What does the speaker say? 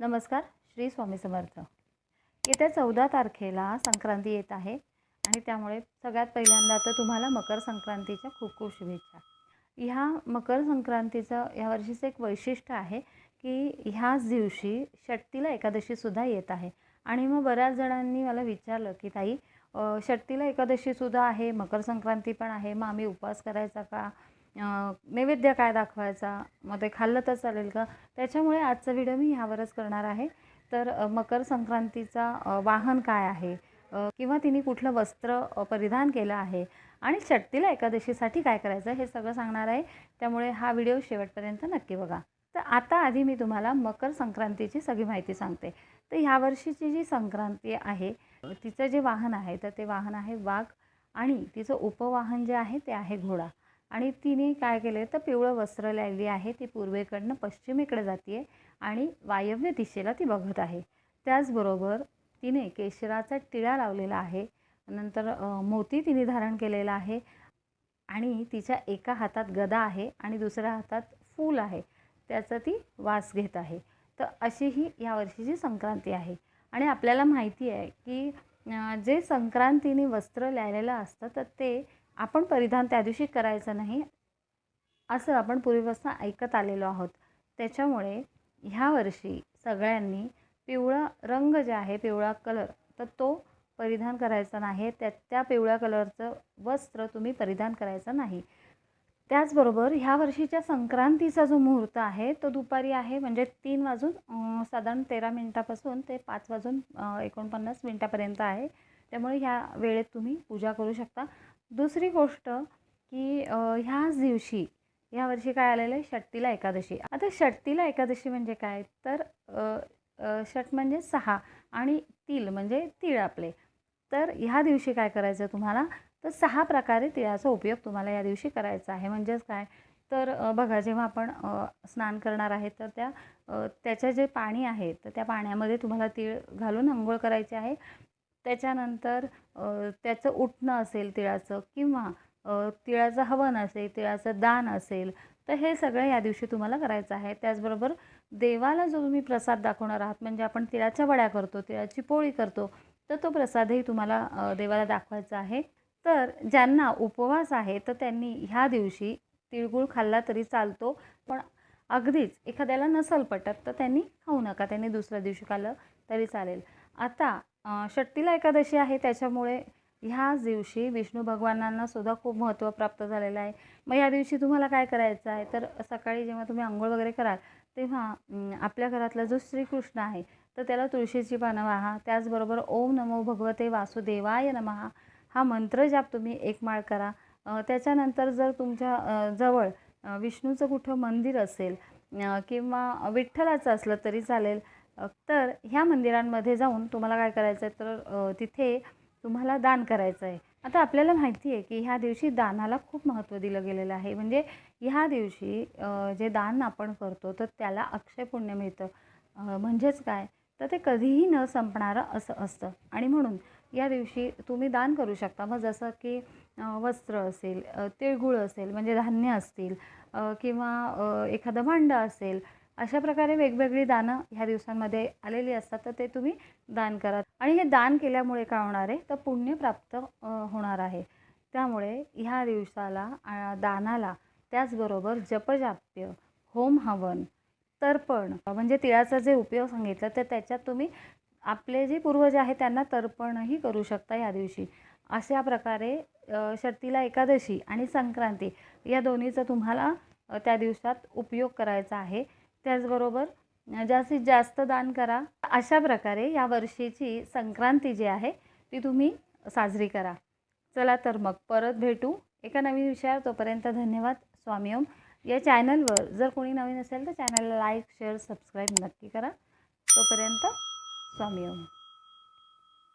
नमस्कार श्री स्वामी समर्थ. येत्या चौदा तारखेला संक्रांती येत आहे आणि त्यामुळे सगळ्यात पहिल्यांदा तर तुम्हाला मकर संक्रांतीच्या खूप खूप शुभेच्छा. ह्या मकर संक्रांतीचं यावर्षीचं एक वैशिष्ट्य आहे की ह्याच दिवशी षट्टीला एकादशीसुद्धा येत आहे. आणि मग बऱ्याच जणांनी मला विचारलं की ताई षट्टीला एकादशीसुद्धा आहे मकर संक्रांती पण आहे मग आम्ही उपवास करायचा का? नैवेद्य काय दाखवायचा? मग ते खाल्लं तर चालेल का? त्याच्यामुळे आजचा व्हिडिओ मी ह्यावरच करणार आहे. तर मकर संक्रांतीचा वाहन काय आहे? किंवा तिने कुठलं वस्त्र परिधान केलं आहे? आणि षट्टीला एकादशीसाठी काय करायचं हे सगळं सांगणार आहे. त्यामुळे हा व्हिडिओ शेवटपर्यंत नक्की बघा. तर आता आधी मी तुम्हाला मकर संक्रांतीची सगळी माहिती सांगते. तर ह्या वर्षीची जी संक्रांती आहे तिचं जे वाहन आहे तर ते वाहन आहे वाघ आणि तिचं उपवाहन जे आहे ते आहे घोडा. आणि तिने काय केलं तर पिवळं वस्त्र लावली आहे ती पूर्वेकडनं पश्चिमेकडे जाते आणि वायव्य दिशेला ती बघत आहे. त्याचबरोबर तिने केशराचा टिळा लावलेला आहे नंतर मोती तिने धारण केलेला आहे आणि तिच्या एका हातात गदा आहे आणि दुसऱ्या हातात फूल आहे त्याचा ती वास घेत आहे. तर अशी ही या वर्षीची संक्रांती आहे. आणि आपल्याला माहिती आहे की जे संक्रांतीने वस्त्र लिहिलेलं असतं तर ते आपण परिधान त्या दिवशी करायचं नाही असं आपण पूर्वीपासून ऐकत आलेलो आहोत. त्याच्यामुळे ह्या वर्षी सगळ्यांनी पिवळा रंग जे आहे पिवळा कलर तर तो परिधान करायचा नाही. त्या त्या पिवळ्या कलरचं वस्त्र तुम्ही परिधान करायचं नाही. त्याचबरोबर ह्या वर्षीच्या संक्रांतीचा जो मुहूर्त आहे तो दुपारी आहे म्हणजे तीन वाजून साधारण तेरा मिनटापासून ते पाच वाजून एकोणपन्नास मिनटापर्यंत आहे. त्यामुळे ह्या वेळेत तुम्ही पूजा करू शकता. दुसरी गोष्ट की ह्याच दिवशी ह्या वर्षी काय आलेलं आहे? षट्टीला एकादशी. आता षट्टीला एकादशी म्हणजे काय? तर षट म्हणजे सहा आणि तिल म्हणजे तीळ आपले. तर ह्या दिवशी काय करायचं तुम्हाला? तर सहा प्रकारे तिळाचा उपयोग तुम्हाला या दिवशी करायचा आहे. म्हणजेच काय? तर बघा जेव्हा आपण स्नान करणार आहे तर त्या त्याचे त्याचं जे पाणी आहे तर त्या पाण्यामध्ये तुम्हाला तीळ घालून आंघोळ करायची आहे. त्याच्यानंतर त्याचं उठणं असेल तिळाचं किंवा तिळाचं हवन असेल तिळाचं दान असेल तर हे सगळं या दिवशी तुम्हाला करायचं आहे. त्याचबरोबर देवाला जो तुम्ही प्रसाद दाखवणार आहात म्हणजे आपण तिळाच्या वड्या करतो तिळाची पोळी करतो तर तो प्रसादही तुम्हाला देवाला दाखवायचा आहे. तर ज्यांना उपवास आहे तर त्यांनी ह्या दिवशी तिळगुळ खाल्ला तरी चालतो पण अगदीच एखाद्याला नसल पटत तर त्यांनी खाऊ नका. त्यांनी दुसऱ्या दिवशी खाल्लं तरी चालेल. आता षट्टीला एकादशी आहे त्याच्यामुळे ह्याच दिवशी विष्णू भगवानांना सुद्धा खूप महत्त्व प्राप्त झालेलं आहे. मग या दिवशी तुम्हाला काय करायचं आहे? तर सकाळी जेव्हा तुम्ही आंघोळ वगैरे कराल तेव्हा आपल्या घरातला जो श्रीकृष्ण आहे तर त्याला तुळशीची पानं वाहा. त्याचबरोबर ओम नमो भगवते वासुदेवाय नमः. हा मंत्र जाप तुम्ही एक माळ करा. त्याच्यानंतर जर तुमच्या जवळ विष्णूचं कुठं मंदिर असेल किंवा विठ्ठलाचं असलं तरी चालेल. तर ह्या मंदिरांमध्ये जाऊन तुम्हाला काय करायचं आहे तर तिथे तुम्हाला दान करायचं आहे आता आपल्याला माहिती आहे की ह्या दिवशी दानाला खूप महत्त्व दिलं गेलेलं आहे. म्हणजे ह्या दिवशी जे दान आपण करतो तर त्याला अक्षय पुण्य मिळतं. म्हणजेच काय? तर ते कधीही न संपणारं असं असतं. आणि म्हणून या दिवशी तुम्ही दान करू शकता. मग जसं की वस्त्र असेल तिळगुळ असेल म्हणजे धान्य असतील किंवा एखादं भांडं असेल अशा प्रकारे वेगवेगळी दानं ह्या दिवसांमध्ये आलेली असतात तर ते तुम्ही दान करा. आणि हे दान केल्यामुळे काय होणार आहे? तर पुण्य प्राप्त होणार आहे. त्यामुळे ह्या दिवसाला दानाला त्याचबरोबर जपजाप्य होम हवन तर्पण म्हणजे तिळाचा जे उपयोग सांगितला तर त्याच्यात तुम्ही आपले जे पूर्वज आहेत त्यांना तर्पणही करू शकता या दिवशी. अशा प्रकारे अ, एकादशी आणि संक्रांती या दोन्हीचा तुम्हाला त्या दिवसात उपयोग करायचा आहे. त्याचबरोबर जास्तीत जास्त दान करा. अशा प्रकारे या वर्षीची संक्रांती जी आहे ती तुम्ही साजरी करा. चला तर मग परत भेटू. एका नवीन विषयावर तोपर्यंत धन्यवाद. स्वामी ओम. या चॅनलवर जर कोणी नवीन असेल तर चॅनलला लाईक शेअर सबस्क्राईब नक्की करा. तोपर्यंत स्वामी ओम.